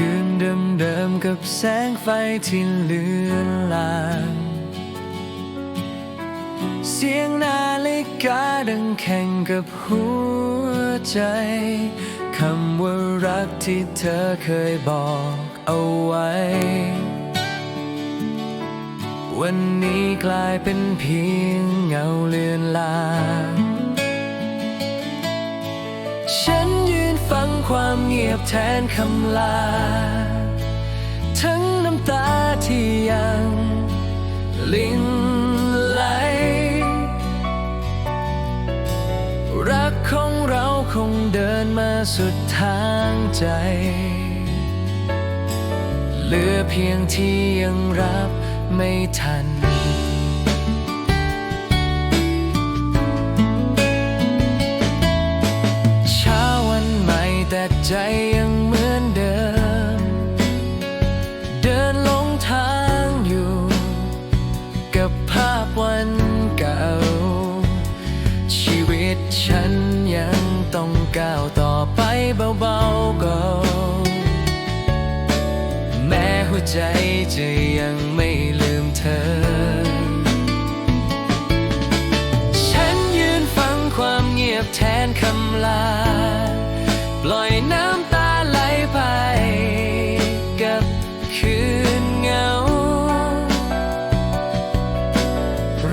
คืนเดิมๆกับแสงไฟที่เลือนลางเสียงนาฬิกาดังแข่งกับหัวใจคำว่ารักที่เธอเคยบอกเอาไว้ วันนี้กลายเป็นเพียงเงาเลือนลาง ความเงียบแทนคำลา ทั้งน้ำตาที่ยังลินไหล รักของเราคงเดินมาสุดทางใจ เหลือเพียงที่ยังรับไม่ทัน ใจยังเหมือนเดิม เดินลงทางอยู่ กับภาพวันเก่า ชีวิตฉันยังต้องก้าวต่อไปเบาๆก็แม้หัวใจจะยังไม่ลืมเธอฉันยืนฟังความเงียบแทนคำลา คืนเงา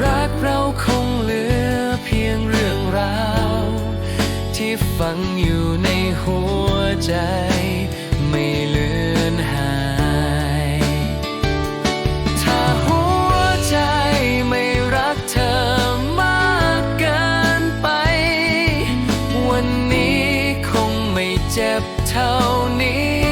รักเราคงเหลือเพียงเรื่องราว ที่ฝังอยู่ในหัวใจ ไม่เลือนหาย ถ้าหัวใจไม่รักเธอมากเกินไป วันนี้คงไม่เจ็บเท่านี้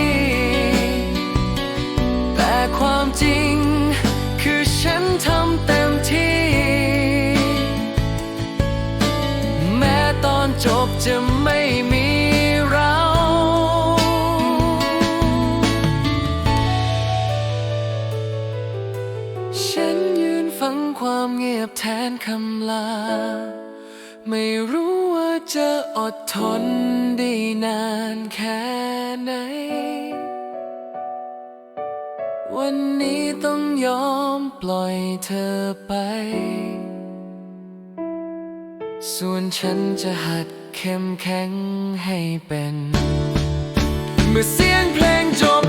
ฉันยืนฟังความเงียบแทนคำลา ไม่รู้ว่าจะอดทนได้นานแค่ไหน วันนี้ต้องยอมปล่อยเธอไป ส่วนฉันจะหัดเข้มแข็งให้เป็น เมื่อเสียงเพลงจบ